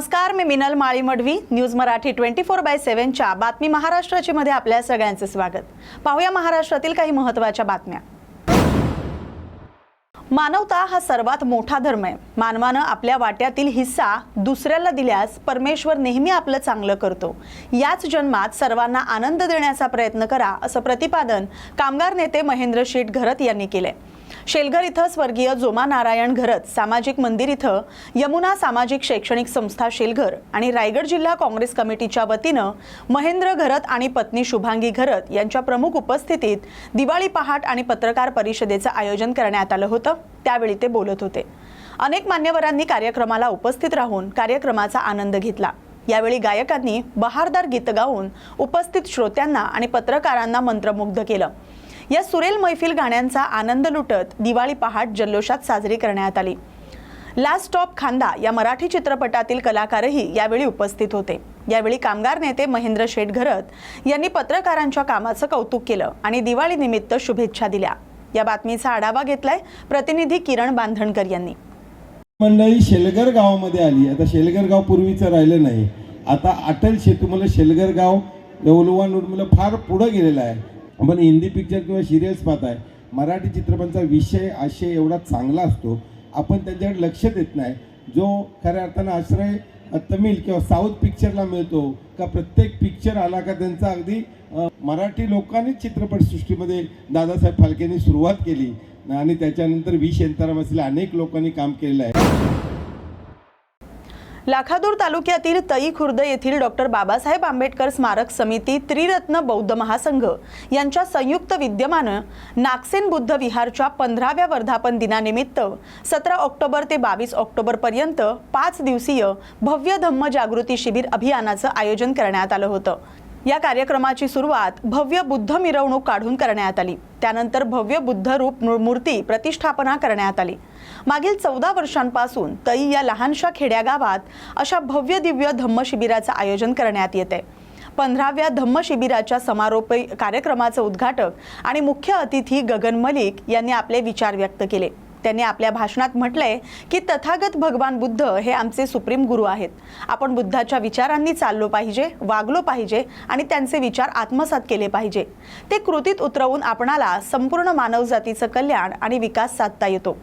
नमस्कार मी Minal Mali Madvi news Marathi twenty four by सेव्हनच्या बातमी महाराष्ट्राची मध्ये आपल्या सगळ्यांचे स्वागत. पाहूया महाराष्ट्रातील काही महत्त्वाच्या बातम्या. मानवता हा सर्वात मोठा धर्म आहे. मानवानं आपल्या वाट्यातील हिस्सा दुसऱ्याला दिल्यास परमेश्वर नेहमी आपलं चांगलं करतो. याच जन्मात सर्वांना आनंद देण्याचा प्रयत्न करा असं प्रतिपादन कामगार नेते महेंद्र शेठ घरत यांनी केलंय. शेलघर इथं स्वर्गीय जोमा नारायण घरत सामाजिक मंदिर इथं यमुना सामाजिक शैक्षणिक संस्था शेलघर आणि रायगड जिल्हा काँग्रेस कमिटीच्या वतीनं महेंद्र घरत आणि पत्नी शुभांगी घरत यांच्या प्रमुख उपस्थितीत दिवाळी पहाट आणि पत्रकार परिषदेचं आयोजन करण्यात आलं होतं. त्यावेळी ते बोलत होते. अनेक मान्यवरांनी कार्यक्रमाला उपस्थित राहून कार्यक्रमाचा आनंद घेतला. यावेळी गायकांनी बहारदार गीत गाऊन उपस्थित श्रोत्यांना आणि पत्रकारांना मंत्रमुग्ध केलं. या सुरेल मैफिल गाण्यांचा आनंद लुटत दिवाळी पहाट जल्लोषात साजरी करण्यात आली. लास्ट स्टॉप खांदा या मराठी चित्रपटातील कलाकारही यावेळी उपस्थित होते. यावेळी कामगार नेते महेंद्र शेठ घरत यांनी पत्रकारांच्या कामाचं कौतुक केलं आणि दिवाळी निमित्त शुभेच्छा दिल्या. या बातमीचा आढावा घेतलाय प्रतिनिधी किरण बांधणकर यांनी. मंडळी शेलगर गावामध्ये आली. आता शेलगर गाव पूर्वीचं राहिलं नाही. आता अटल शेतूमुळे शेलगर गाव देऊलवा फार पुढं गेलेलं आहे. आपण हिंदी पिक्चर किंवा सिरियल्स पाहताय मराठी चित्रपटांचा विषय आशय एवढा चांगला असतो आपण त्यांच्याकडे लक्ष देत नाही. जो खऱ्या अर्थानं आश्रय तमिळ किंवा साऊथ पिक्चरला मिळतो का प्रत्येक पिक्चर आला का त्यांचा अगदी मराठी लोकांनीच चित्रपटसृष्टीमध्ये दादासाहेब फाळकेंनी सुरुवात केली. आणि त्याच्यानंतर वी शांताराम असलेल्या अनेक लोकांनी काम केलेलं आहे. लाखादूर तालुक्यातील तई खुर्द येथील डॉक्टर बाबासाहेब आंबेडकर स्मारक समिती त्रिरत्न बौद्ध महासंघ यांच्या संयुक्त विद्यमानं नागसेन बुद्ध विहारच्या पंधराव्या वर्धापन दिनानिमित्त सतरा ऑक्टोबर ते बावीस ऑक्टोबर पर्यंत पाच दिवसीय भव्य धम्म जागृती शिबिर अभियानाचं आयोजन करण्यात आलं होतं. या कार्यक्रमाची सुरुवात भव्य बुद्ध मिरवणूक काढून करण्यात आली. त्यानंतर भव्य बुद्ध रूप मूर्ती प्रतिष्ठापना करण्यात आली. मागील चौदा वर्षांपासून तई या लहानशा खेड्या गावात अशा भव्य दिव्य धम्मशिबिराचं आयोजन करण्यात येते. पंधराव्या धम्मशिबिराच्या समारोप समारोपी कार्यक्रमाचं उद्घाटक आणि मुख्य अतिथी गगन मलिक यांनी आपले विचार व्यक्त केले. त्यांनी आपल्या भाषणात म्हटलंय की तथागत भगवान बुद्ध हे आमचे सुप्रीम गुरु आहेत. आपण बुद्धाच्या विचारांनी चाललो पाहिजे वागलो पाहिजे आणि त्यांचे विचार आत्मसात केले पाहिजे. ते कृतीत उतरवून आपणाला संपूर्ण मानवजातीचं कल्याण आणि विकास साधता येतो.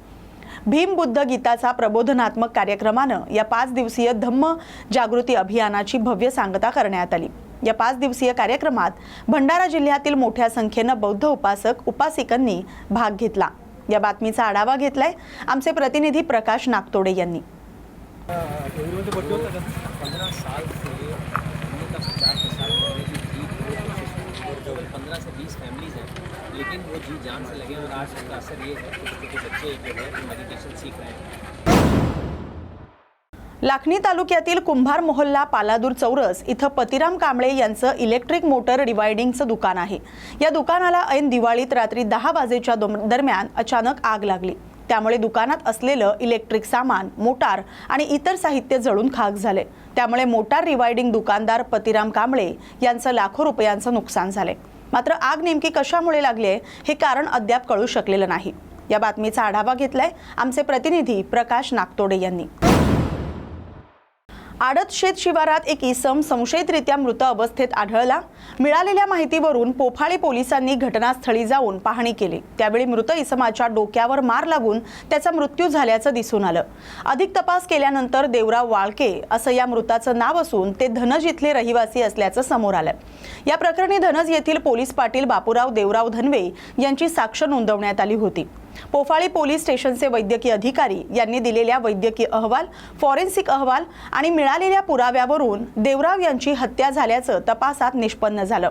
भीम बुद्ध गीताचा प्रबोधनात्मक कार्यक्रमानं या पाच दिवसीय धम्म जागृती अभियानाची भव्य सांगता करण्यात आली. या पाच दिवसीय कार्यक्रमात भंडारा जिल्ह्यातील मोठ्या संख्येनं बौद्ध उपासक उपासिकांनी भाग घेतला. या बातमीचा आढावा घेतलाय. आमचे प्रतिनिधी प्रकाश नागतोडे यांनी. पंद्रह से बीस फैमिलीज हैं लेकिन वो जी जान से लगे और आज उनका असर ये है कि छोटे छोटे बच्चे जो है मेडिटेशन सीख रहे हैं। लाखनी तालुक्यातील कुंभार मोहल्ला पालादूर चौरस इथं पतिराम कांबळे यांचं इलेक्ट्रिक मोटर डिवायडिंगचं दुकान आहे. या दुकानाला ऐन दिवाळीत रात्री दहा वाजेच्या दरम्यान अचानक आग लागली. त्यामुळे दुकानात असलेलं इलेक्ट्रिक सामान मोटार आणि इतर साहित्य जळून खाक झाले. त्यामुळे मोटार रिवायडिंग दुकानदार पतिराम कांबळे यांचं लाखो रुपयांचं नुकसान झाले. मात्र आग नेमकी कशामुळे लागले हे कारण अद्याप कळू शकलेलं नाही. या बातमीचा आढावा घेतलाय आमचे प्रतिनिधी प्रकाश नागतोडे यांनी. आडत शेत शिवारात एक इसम संशयितरित्या मृत अवस्थेत आढळला. मिळालेल्या माहितीवरून पोफाळे पोलिसांनी घटनास्थळी जाऊन पाहणी केली. त्यावेळी मृत इसमाच्या डोक्यावर मार लागून त्याचा मृत्यू झाल्याचं दिसून आलं. अधिक तपास केल्यानंतर देवराव वाळके असं या मृताचं नाव असून ते धनज इथले रहिवासी असल्याचं समोर आलं. या प्रकरणी धनज येथील पोलीस पाटील बापूराव देवराव धनवे यांची साक्ष नोंदवण्यात आली होती. पोफाळी पोलीस स्टेशनचे वैद्यकीय अधिकारी यांनी दिलेल्या वैद्यकीय अहवाल फॉरेन्सिक अहवाल आणि मिळालेल्या पुराव्यावरून देवराव यांची हत्या झाल्याचं तपासात निष्पन्न झालं.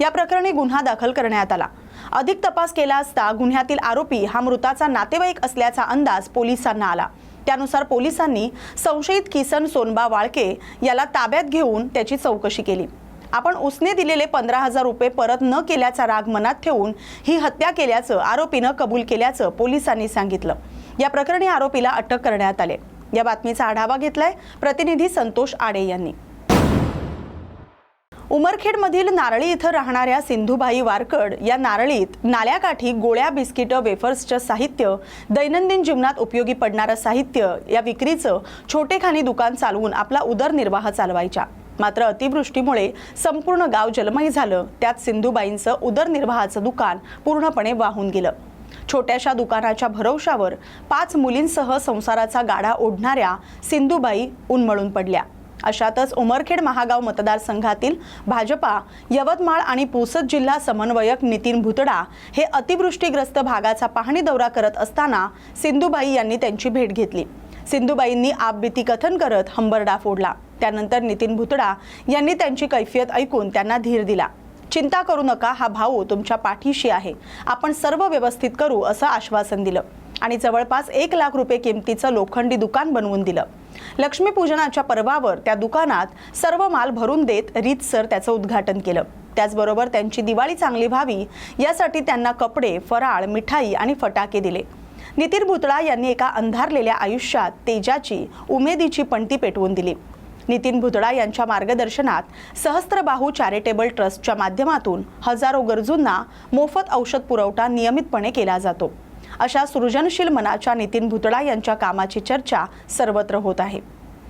या प्रकरणी गुन्हा दाखल करण्यात आला. अधिक तपास केला असता गुन्ह्यातील आरोपी हा मृताचा नातेवाईक असल्याचा अंदाज पोलिसांना आला. त्यानुसार पोलिसांनी संशयित किसन सोनबा वाळके याला ताब्यात घेऊन त्याची चौकशी केली. आपण उसने दिलेले पंधरा हजार रुपये परत न केल्याचा राग मनात ठेवून ही हत्या केल्याचं आरोपीनं कबूल केल्याचं पोलिसांनी सांगितलं. या प्रकरणी आरोपीला अटक करण्यात आले. या बातमीचा आढावा घेतलाय प्रतिनिधी संतोष आडे यांनी. उमरखेडमधील नारळी इथं राहणाऱ्या सिंधुबाई वारकड या नारळीत नाल्याकाठी गोळ्या बिस्किटं वेफर्सचं साहित्य दैनंदिन जीवनात उपयोगी पडणारं साहित्य या विक्रीचं छोटेखानी दुकान चालवून आपला उदरनिर्वाह चालवायच्या मात्र अतिवृष्टीमुळे संपूर्ण गाव जलमय झालं. त्यात सिंधुबाईंचं उदरनिर्वाहाचं दुकान पूर्णपणे वाहून गेलं. छोट्याशा दुकानाच्या भरवशावर पाच मुलींसह संसाराचा गाडा ओढणाऱ्या सिंधुबाई उन्मळून पडल्या. अशातच उमरखेड महागाव मतदारसंघातील भाजपा यवतमाळ आणि पुसद जिल्हा समन्वयक नितीन भुतडा हे अतिवृष्टीग्रस्त भागाचा पाहणी दौरा करत असताना सिंधुबाई यांनी त्यांची भेट घेतली. सिंधुबाईंनी आपबीती कथन करत हंबरडा फोडला. त्यानंतर नितीन भुतडा यांनी त्यांची कैफियत ऐकून त्यांना धीर दिला. चिंता करू नका हा भाऊ तुमच्या पाठीशी आहे. आपण सर्व व्यवस्थित करू असं आश्वासन दिलं. आणि जवळपास एक लाख रुपये किमतीचं लोखंडी दुकान बनवून दिलं. लक्ष्मीपूजनाच्या पर्वावर त्या दुकानात सर्व माल भरून देत रीतसर त्याचं उद्घाटन केलं. त्याचबरोबर त्यांची दिवाळी चांगली व्हावी यासाठी त्यांना कपडे फराळ मिठाई आणि फटाके दिले. नितीन भुतळा यांनी एका अंधारलेल्या आयुष्यात तेजाची उमेदीची पणती पेटवून दिली. नितीन भुतळा यांच्या मार्गदर्शनात सहस्त्रबाहू चॅरिटेबल ट्रस्टच्या माध्यमातून हजारो गरजूंना मोफत औषध पुरवठा नियमितपणे केला जातो. अशा सृजनशील मनाच्या नितीन भुतळा यांच्या कामाची चर्चा सर्वत्र होत आहे.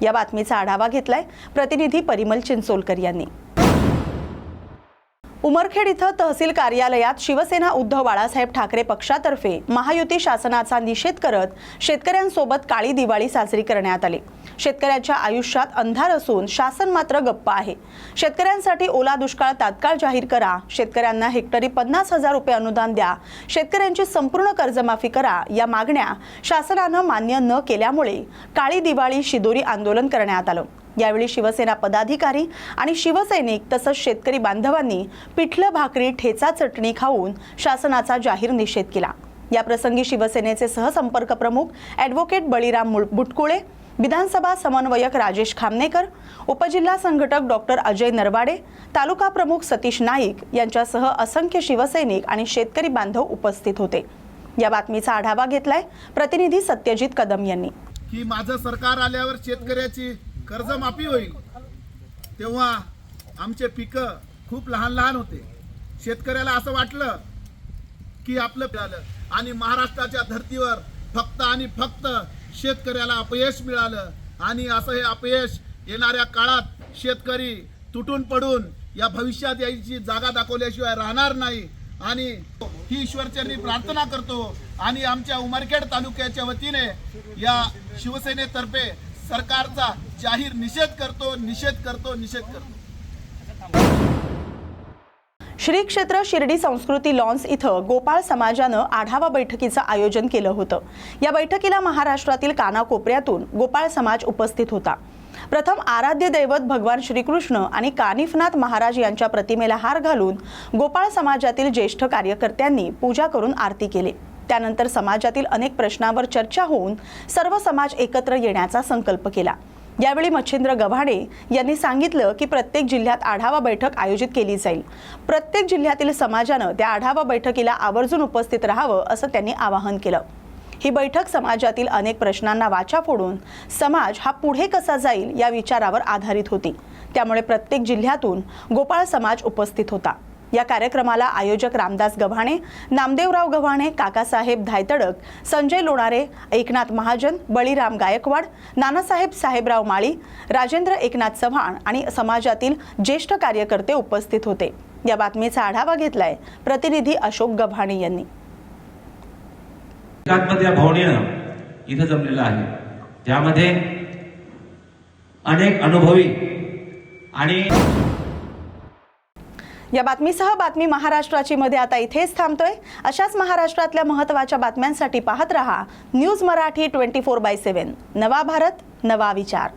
या बातमीचा आढावा घेतलाय प्रतिनिधी परिमल चिंचोलकर यांनी. उमरखेड इथं तहसील कार्यालयात शिवसेना उद्धव बाळासाहेब ठाकरे पक्षातर्फे महायुती शासनाचा निषेध करत शेतकऱ्यांसोबत काळी दिवाळी साजरी करण्यात आली. शेतकऱ्याच्या आयुष्यात अंधार असून शासन मात्र गप्प आहे. शेतकऱ्यांसाठी ओला दुष्काळ तात्काळ जाहीर करा. शेतकऱ्यांना हेक्टरी पन्नास हजार रुपये अनुदान द्या. शेतकऱ्यांची संपूर्ण कर्जमाफी करा. या मागण्या शासनानं मान्य न केल्यामुळे काळी दिवाळी शिदोरी आंदोलन करण्यात आलं. यावेळी शिवसेना पदाधिकारी आणि शिवसैनिक तसंच शेतकरी बांधवांनी पिठलं भाकरी ठेचा चटणी खाऊन शासनाचा जाहीर निषेध केला. या प्रसंगी शिवसेनेचे सहसंपर्क प्रमुख ॲडव्होकेट बळीराम मुळ- बुटकुळे विधानसभा समन्वयक राजेश खामनेकर उपजिल्हा संघटक डॉक्टर अजय नरवाडे तालुका प्रमुख सतीश नाईक यांच्यासह असंख्य शिवसैनिक आणि शेतकरी बांधव उपस्थित होते. या बातमीचा आढावा घेतलाय प्रतिनिधी सत्यजित कदम यांनी. की माझं सरकार आल्यावर शेतकऱ्याची कर्जमाफी होईल तेव्हा आमचे पिकं खूप लहान लहान होते. शेतकऱ्याला असं वाटलं की आपलं आणि महाराष्ट्राच्या धर्तीवर फक्त आणि फक्त शेतकऱ्याला अपयश मिळालं. आणि असं हे अपयश येणाऱ्या काळात शेतकरी तुटून पडून या भविष्यात यायची जागा दाखवल्याशिवाय राहणार नाही. आणि ही ईश्वरचरणी प्रार्थना करतो. आणि आमच्या उमरखेड तालुक्याच्या वतीने या शिवसेनेतर्फे सरकारचा जाहीर निषेध करतो निषेध करतो निषेध करतो. श्री क्षेत्र शिर्डी संस्कृती लॉन्स इथं गोपाळ समाजानं आढावा बैठकीचं आयोजन केलं होतं. या बैठकीला महाराष्ट्रातील कानाकोपऱ्यातून गोपाळ समाज उपस्थित होता. प्रथम आराध्य दैवत भगवान श्रीकृष्ण आणि कानिफनाथ महाराज यांच्या प्रतिमेला हार घालून गोपाळ समाजातील ज्येष्ठ कार्यकर्त्यांनी पूजा करून आरती केली. त्यानंतर समाजातील अनेक प्रश्नांवर चर्चा होऊन सर्व समाज एकत्र येण्याचा संकल्प केला. यावेळी मच्छिंद्र गव्हाणे यांनी सांगितलं की प्रत्येक जिल्ह्यात आढावा बैठक आयोजित केली जाईल. प्रत्येक जिल्ह्यातील समाजानं त्या आढावा बैठकीला आवर्जून उपस्थित राहावं असं त्यांनी आवाहन केलं. ही बैठक समाजातील अनेक प्रश्नांना वाचा फोडून समाज हा पुढे कसा जाईल या विचारावर आधारित होती. त्यामुळे प्रत्येक जिल्ह्यातून गोपाळ समाज उपस्थित होता. या कार्यक्रमाला आयोजक रामदास गव्हाणे नामदेवराव गव्हाणे काकासाहेब धायतडक संजय लोणारे एकनाथ महाजन बळीराम गायकवाड नानासाहेब साहेबराव माळी राजेंद्र एकनाथ चव्हाण आणि समाजातील ज्येष्ठ कार्यकर्ते उपस्थित होते. या बातमीचा आढावा घेतलाय प्रतिनिधी अशोक गव्हाणे यांनी. इथं जमलेलं आहे. त्यामध्ये अनेक अनुभवी आणि या बातमीसह बातमी महाराष्ट्राची मध्ये आता इथेच थांबतोय. अशाच महाराष्ट्रातल्या महत्त्वाच्या बातम्यांसाठी पाहत रहा news Marathi twenty four by seven. नवा भारत नवा विचार.